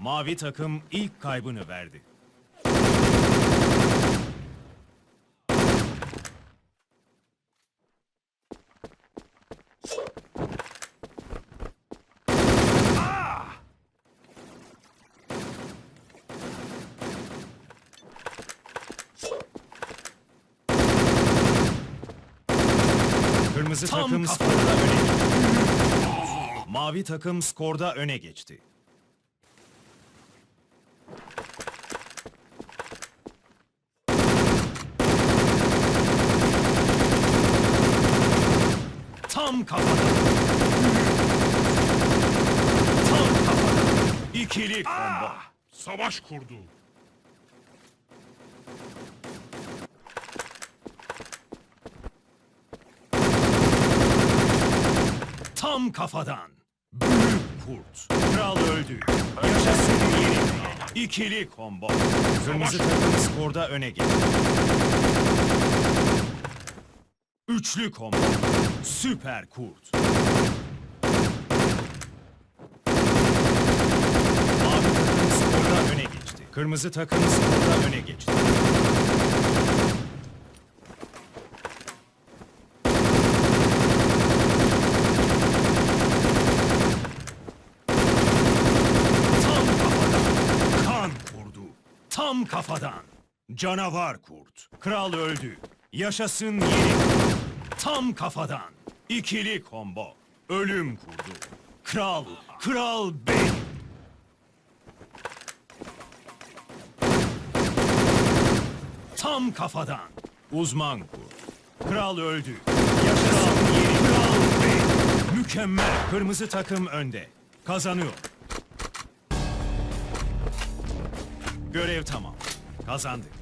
Mavi takım ilk kaybını verdi. Kırmızı Tam takım kafada. skorda öne geçti. Mavi takım skorda öne geçti. Tam kafada. Tam kafada. İkili combo. Savaş kurdu. Tam kafadan. Büyük kurt. Kral öldü. Yaşasın yeni. İkili combo. Kırmızı takım skorda öne geçti. Üçlü combo. Süper kurt. Mavi takım skorda öne geçti. Kırmızı takım skorda öne geçti. Tam kafadan. Kan kurdu. Tam kafadan. Canavar kurt. Kral öldü. Yaşasın yeni. Tam kafadan. İkili combo. Ölüm kurdu. Kral, kral benim. Tam kafadan. Uzman kurt. Kral öldü. Yaşasın yeni. Kral benim. Mükemmel. Kırmızı takım önde. Kazanıyor. Görev tamam. Kazandık.